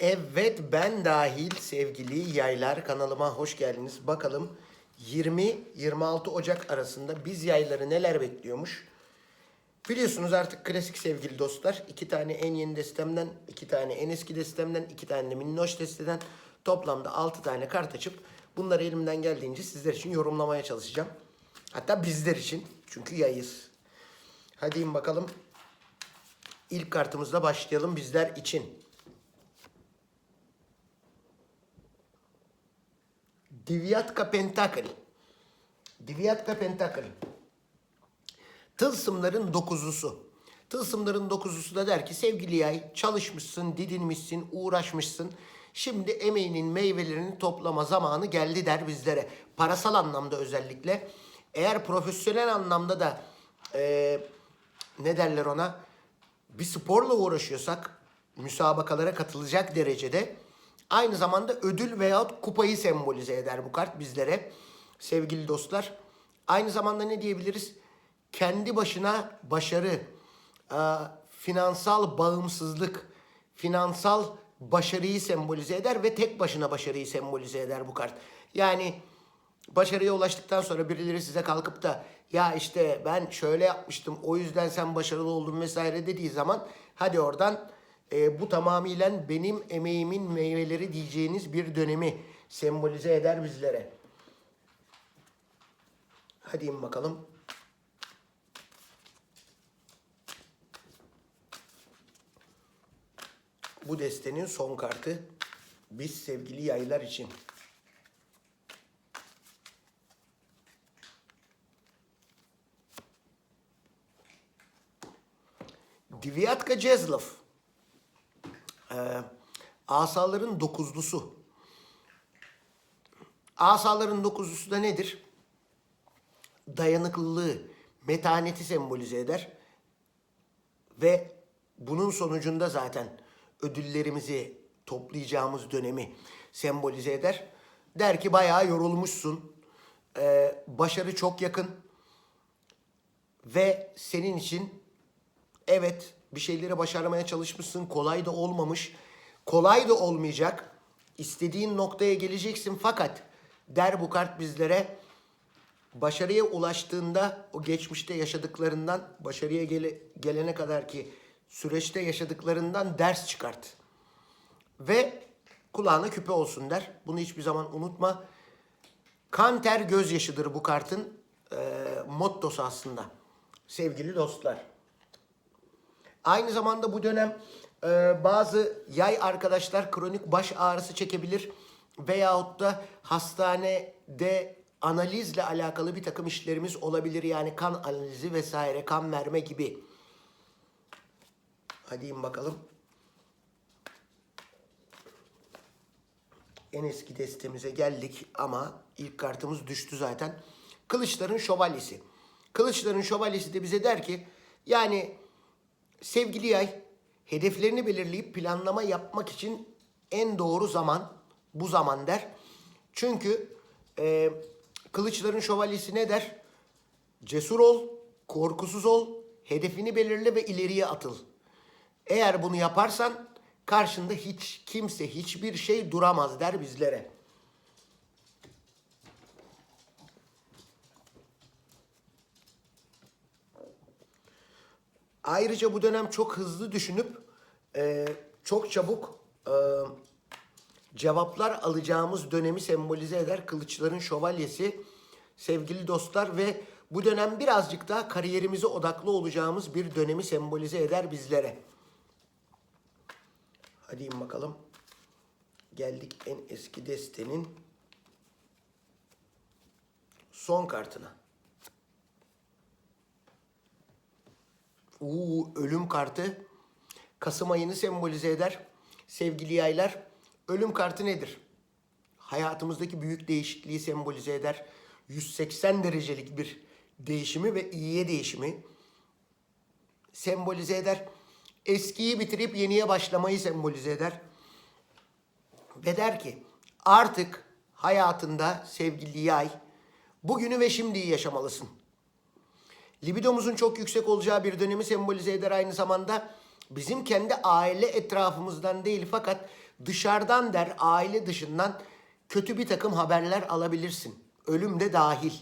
Evet ben dahil sevgili yaylar kanalıma hoş geldiniz. Bakalım 20-26 Ocak arasında biz yayları neler bekliyormuş? Biliyorsunuz artık klasik sevgili dostlar. iki tane en yeni destemden, iki tane en eski destemden, iki tane de minnoş desteden toplamda 6 tane kart açıp bunları elimden geldiğince sizler için yorumlamaya çalışacağım. Hatta bizler için. Çünkü yayız. Hadi bakalım. İlk kartımızla başlayalım bizler için. Divyatka Pentacle. Divyatka Pentacle. Tılsımların dokuzusu. Tılsımların dokuzusu da der ki sevgili yay çalışmışsın, didinmişsin, uğraşmışsın. Şimdi emeğinin meyvelerini toplama zamanı geldi der bizlere. Parasal anlamda özellikle. Eğer profesyonel anlamda da eee, ne derler ona bir sporla uğraşıyorsak müsabakalara katılacak derecede aynı zamanda ödül veyahut kupayı sembolize eder bu kart bizlere sevgili dostlar. Aynı zamanda ne diyebiliriz? Kendi başına başarı, finansal bağımsızlık, finansal başarıyı sembolize eder ve tek başına başarıyı sembolize eder bu kart. Yani başarıya ulaştıktan sonra birileri size kalkıp da ya işte ben şöyle yapmıştım o yüzden sen başarılı oldun vesaire dediği zaman hadi oradan e, bu tamamıyla benim emeğimin meyveleri diyeceğiniz bir dönemi sembolize eder bizlere. Hadi in bakalım. Bu destenin son kartı biz sevgili yaylar için. Divyatka Cezlov. Ee, asaların dokuzlusu. Asaların dokuzlusu da nedir? Dayanıklılığı, metaneti sembolize eder. Ve bunun sonucunda zaten ödüllerimizi toplayacağımız dönemi sembolize eder. Der ki bayağı yorulmuşsun. Ee, başarı çok yakın. Ve senin için evet bir şeyleri başarmaya çalışmışsın. Kolay da olmamış. Kolay da olmayacak. İstediğin noktaya geleceksin fakat der bu kart bizlere başarıya ulaştığında o geçmişte yaşadıklarından başarıya gele- gelene kadar ki süreçte yaşadıklarından ders çıkart. Ve kulağına küpe olsun der. Bunu hiçbir zaman unutma. Kan ter gözyaşıdır bu kartın eee mottosu aslında. Sevgili dostlar. Aynı zamanda bu dönem e, bazı yay arkadaşlar kronik baş ağrısı çekebilir veyahut da hastanede analizle alakalı bir takım işlerimiz olabilir. Yani kan analizi vesaire, kan verme gibi. Hadi in bakalım. En eski destemize geldik ama ilk kartımız düştü zaten. Kılıçların şövalyesi. Kılıçların şövalyesi de bize der ki yani sevgili yay hedeflerini belirleyip planlama yapmak için en doğru zaman bu zaman der. Çünkü e, kılıçların şövalyesi ne der? Cesur ol, korkusuz ol, hedefini belirle ve ileriye atıl. Eğer bunu yaparsan karşında hiç kimse hiçbir şey duramaz der bizlere. Ayrıca bu dönem çok hızlı düşünüp e, çok çabuk e, cevaplar alacağımız dönemi sembolize eder kılıçların şövalyesi sevgili dostlar ve bu dönem birazcık daha kariyerimize odaklı olacağımız bir dönemi sembolize eder bizlere. Hadi in bakalım. Geldik en eski destenin son kartına. Uuu ölüm kartı Kasım ayını sembolize eder. Sevgili yaylar, ölüm kartı nedir? Hayatımızdaki büyük değişikliği sembolize eder. 180 derecelik bir değişimi ve iyiye değişimi sembolize eder. Eskiyi bitirip yeniye başlamayı sembolize eder. Ve der ki artık hayatında sevgili yay bugünü ve şimdiyi yaşamalısın. Libidomuzun çok yüksek olacağı bir dönemi sembolize eder aynı zamanda. bizim kendi aile etrafımızdan değil fakat dışarıdan der aile dışından kötü bir takım haberler alabilirsin. Ölüm de dahil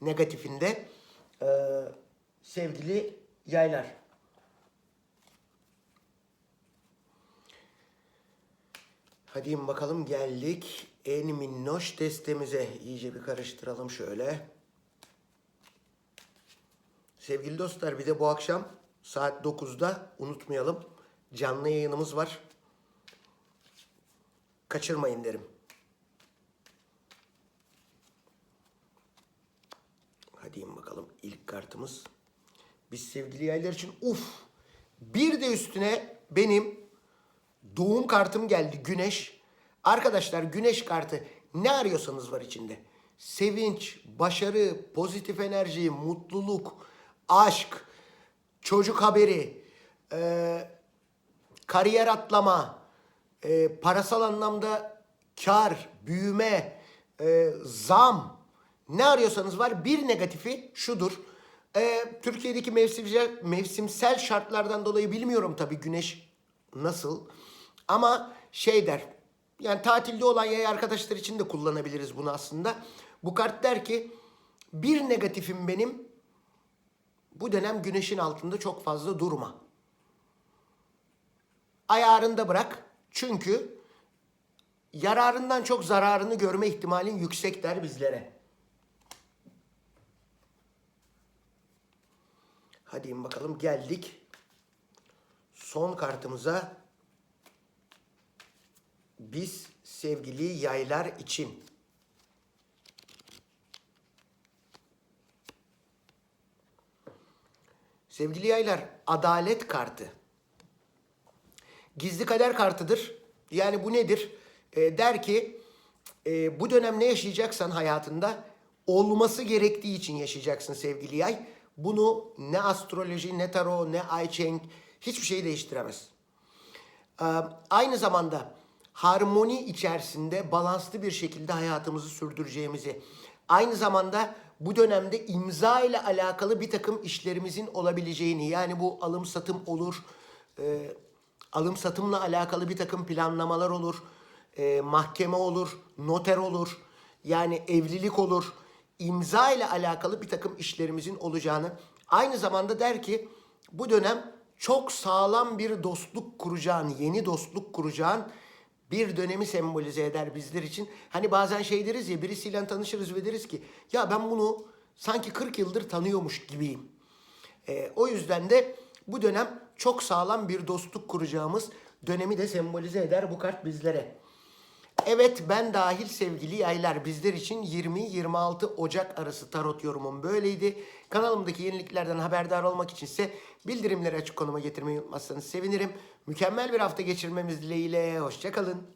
negatifinde Ee, sevgili yaylar. Hadi bakalım geldik en minnoş testimize. İyice bir karıştıralım şöyle. Sevgili dostlar bir de bu akşam saat 9'da unutmayalım canlı yayınımız var. Kaçırmayın derim. Hadi bakalım ilk kartımız. Biz sevgili yaylar için uf bir de üstüne benim doğum kartım geldi güneş. Arkadaşlar güneş kartı ne arıyorsanız var içinde. Sevinç, başarı, pozitif enerji, mutluluk, aşk, çocuk haberi, e, kariyer atlama, e, parasal anlamda kar, büyüme, e, zam ne arıyorsanız var. Bir negatifi şudur. E, Türkiye'deki mevsimsel, mevsimsel şartlardan dolayı bilmiyorum tabii güneş nasıl. Ama şey der. Yani tatilde olan yay arkadaşlar için de kullanabiliriz bunu aslında. Bu kart der ki bir negatifim benim bu dönem güneşin altında çok fazla durma. Ayarında bırak. Çünkü yararından çok zararını görme ihtimalin yüksek der bizlere. Hadi bakalım geldik. Son kartımıza biz sevgili yaylar için Sevgili yaylar, adalet kartı. Gizli kader kartıdır. Yani bu nedir? E, der ki e, bu dönem ne yaşayacaksan hayatında olması gerektiği için yaşayacaksın sevgili yay. Bunu ne astroloji, ne tarot, ne I Ching hiçbir şey değiştiremez. Ee, aynı zamanda harmoni içerisinde balanslı bir şekilde hayatımızı sürdüreceğimizi, aynı zamanda bu dönemde imza ile alakalı bir takım işlerimizin olabileceğini, yani bu alım satım olur, e, alım satımla alakalı bir takım planlamalar olur, e, mahkeme olur, noter olur, yani evlilik olur, imza ile alakalı bir takım işlerimizin olacağını, aynı zamanda der ki bu dönem çok sağlam bir dostluk kuracağın, yeni dostluk kuracağın bir dönemi sembolize eder bizler için. Hani bazen şey deriz ya birisiyle tanışırız ve deriz ki ya ben bunu sanki 40 yıldır tanıyormuş gibiyim. Ee, o yüzden de bu dönem çok sağlam bir dostluk kuracağımız dönemi de sembolize eder bu kart bizlere. Evet ben dahil sevgili yaylar bizler için 20-26 Ocak arası tarot yorumum böyleydi. Kanalımdaki yeniliklerden haberdar olmak içinse bildirimleri açık konuma getirmeyi unutmazsanız sevinirim. Mükemmel bir hafta geçirmemiz dileğiyle hoşçakalın.